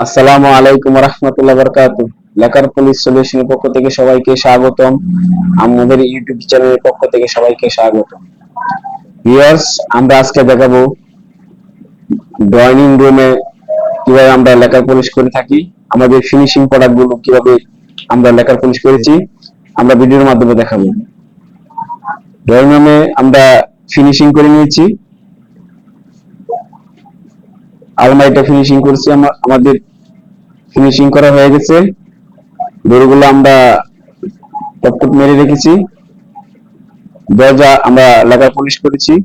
আসসালামু আলাইকুম রহমতুল্লাহ বরকাত লেখার পুলিশ সলিউশনের পক্ষ থেকে সবাইকে স্বাগতম। আমাদের ইউটিউব চ্যানেলের পক্ষ থেকে সবাইকে স্বাগতম। ভিউয়ার্স, আমরা আজকে দেখাবো ড্রয়িং রুমে কীভাবে আমরা লেখার পলিশ করে থাকি, আমাদের ফিনিশিং প্রোডাক্টগুলো কীভাবে আমরা লেখার পলিশ করেছি, আমরা ভিডিওর মাধ্যমে দেখাবো। ড্রয়িং রুমে আমরা ফিনিশিং করে নিয়েছি। আলমারিটা ফিনিশিং করেছি আমা- আমাদের ফিনিশিং করা হয়ে গেছে। দড়িগুলো আমরা টপটপ মেরে রেখেছি। দরজা আমরা লাগা পলিশ করেছি।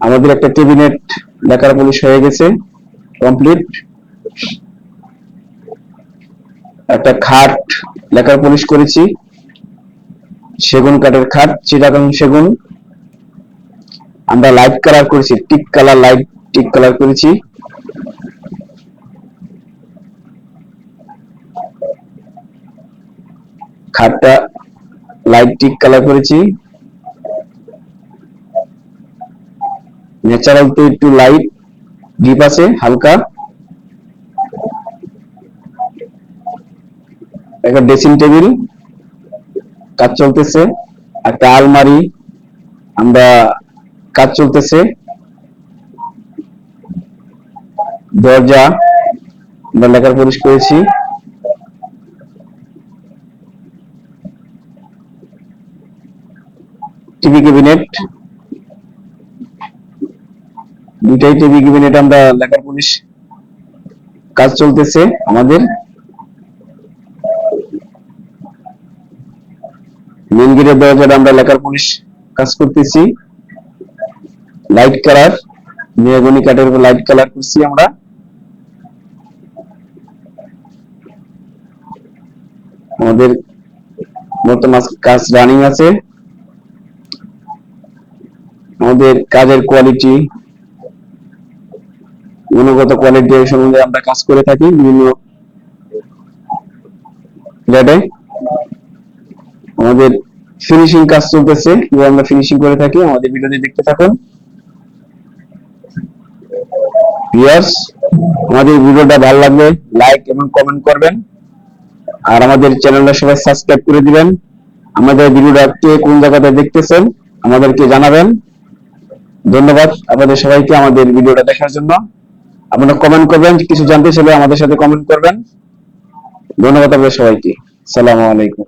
আমাদের একটা ক্যাবিনেট লেখার পলিশ হয়ে গেছে, কমপ্লিট। একটা খাট লেখার পলিশ করেছি। সেগুন কাঠের খাট, চিটাগাং সেগুন। আমরা লাইট কালার করেছি teak colour light teak colour করেছি। খাটটা লাইট টিক কালার করেছি। ন্যাচারাল তো একটু লাইট ডিপ আছে, হালকা। একটা ড্রেসিং টেবিল কাজ চলতেছে। একটা আলমারি, আমরা কাজ চলতেছে। দরজা আমরা লেখার পলিশ করেছি। টিভি ক্যাবিনেট দুটাই টিভি ক্যাবিনেট আমরা লেখার পলিশ কাজ চলতেছে আমাদের। মেন গেটের দরজাটা আমরা লেখার পলিশ কাজ করতেছি। লাইট কালার মেহগনি কাঠের উপর লাইট কালার করছি আমরা। আমাদের বর্তমান কাজ রানিং আছে। আমাদের কাজের কোয়ালিটি গুণগত কোয়ালিটি সম্বন্ধে আমরা কাজ করে থাকি বিভিন্ন ফ্ল্যাটে আমাদের ফিনিশিং কাজ চলতেছে আমরা ফিনিশিং করে থাকি। আমাদের ভিডিওটি দেখতে থাকুন। ভিউয়ার্স আমাদের ভিডিওটা ভালো লাগলে লাইক এবং কমেন্ট করবেন। আর আমাদের চ্যানেলটা সবাই সাবস্ক্রাইব করে দিবেন। আমাদের ভিডিওটা কে কোন জায়গাতে দেখতেছেন, আমাদেরকে জানাবেন। ধন্যবাদ আপনাদের সবাইকে আমাদের ভিডিওটা দেখার জন্য। আপনারা কমেন্ট করবেন, কিছু জানতে চাইলে আমাদের সাথে কমেন্ট করবেন। ধন্যবাদ আপনাদের সবাইকে। সালামু আলাইকুম।